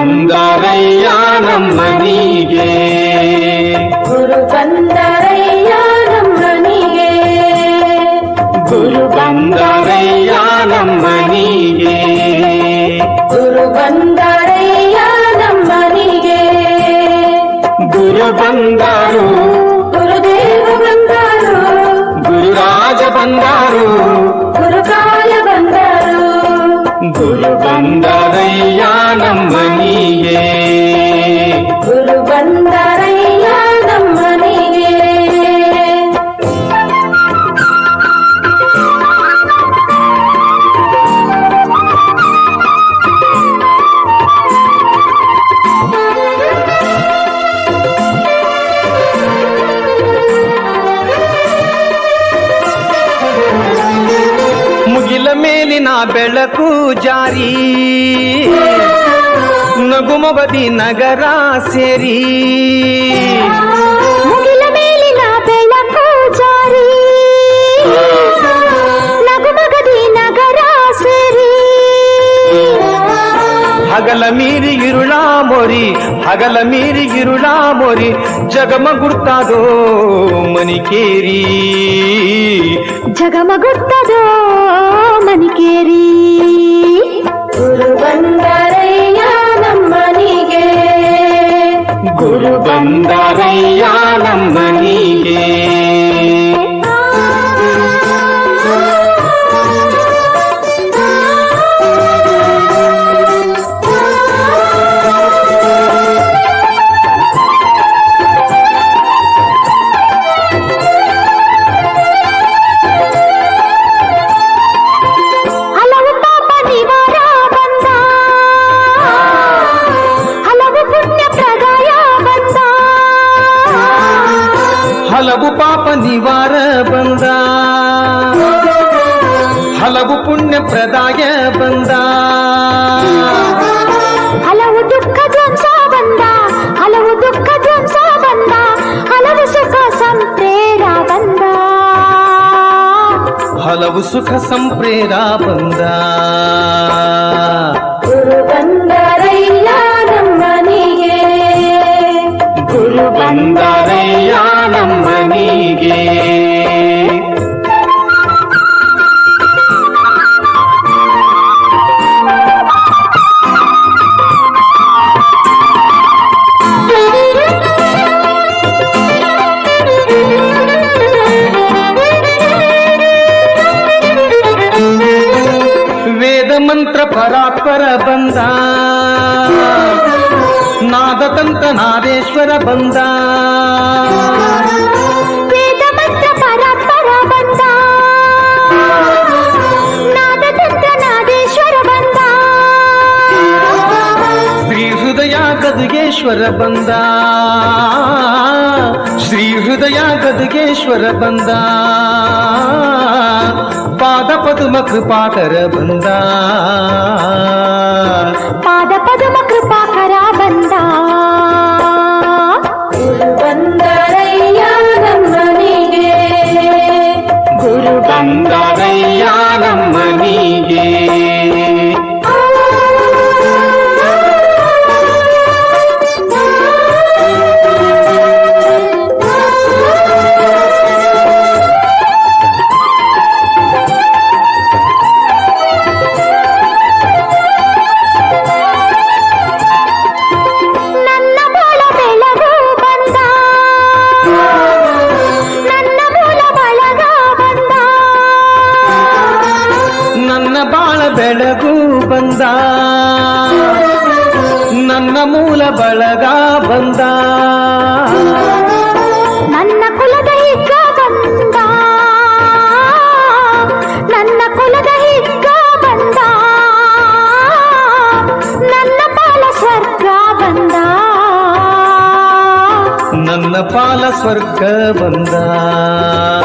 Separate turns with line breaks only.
ಬಂದರಯ್ಯ
ನಮ್ಮ ನೀಗೆ
ಗುರು ಬಂದರಯ್ಯ
ನಮ್ಮ ನೀಗೆ
ಗುರು ಬಂದರಯ್ಯ ನಮ್ಮ ನೀಗೆ
ಗುರು ಬಂದರಯ್ಯ ನಮ್ಮ
ನೀಗೆ ಗುರು ಬಂದರು ಗುರುದೇವ ಬಂದರು ಗುರುರಾಜ ಬಂದರು
ಗುರುಕಾಯ ಬಂದರು ಗುರು ಬಂದರಯ್ಯ ಮೇಲಿನ ಬೆಳಕು ಜಾರಿ. ನಗುಮಬದಿ ನಗರ ಸೇರಿ.
ಮೀರಿ ಇರುಳಾ ಮೊರಿ ಹಗಲ ಮೀರಿ ಇರುಳ ಮೊರಿ ಜಗಮಗುಡ್ತಾದೋ ಮನಿಕೇರಿ
ಜಗಮಗುತ್ತದೋ ಮನಿಕೇರಿ ಗುರು ಬಂದರಯ್ಯ ನಮ್ಮನಿಗೆ.
ಗುರು ಬಂದರಯ್ಯ ನಮ್ಮನಿಗೆ.
ಹಲವು ಪಾಪ ನಿವಾರ ಬಂದ ಹಲವು ಪುಣ್ಯ ಪ್ರದಾಯ ಬಂದ
ಹಲವು
ದುಃಖ ಧ್ವಂಸ ಬಂದ ಹಲವು ದುಃಖ ಧ್ವಂಸ ಬಂದ ಹಲವು ಸುಖ ಸಂಪ್ರೇರ ಬಂದ
ಹಲವು ಸುಖ ಸಂಪ್ರೇರ ಬಂದ
ಗುರು ಬಂದರಯ್ಯ ನಮ್ಮನಿಗೆ
ಗುರು ಬಂದರಯ್ಯ ನಮ್ಮನಿಗೆ ವೇದ ಮಂತ್ರ ಪರಾತ್ಪರ ಬಂದ ನಾದತಂತ ನಾದೇಶ್ವರ ಬಂದ ಗದುಗೇಶ್ವರ ಬಂದ. ಶ್ರೀ ಹೃದಯ ಗದಗೇಶ್ವರ ಬಂದ. ಪಾದ ಪದುಮ ಕೃಪಾಕರ ಬಂದ.
ಪಾದ ಪದುಮ ಕೃಪಾಕರ
ಬೆಳಗು ಬಂದ ನನ್ನ ಮೂಲ ಬಳಗ ಬಂದ
ನನ್ನ ಕುಲದ ಹಿಗ್ಗ ಬಂದ ನನ್ನ ಕುಲದ ಹಿಗ್ಗ ಬಂದ ನನ್ನ ಪಾಲ ಸ್ವರ್ಗ ಬಂದ
ನನ್ನ ಪಾಲ ಸ್ವರ್ಗ ಬಂದ
ಗುರು ಬಂದ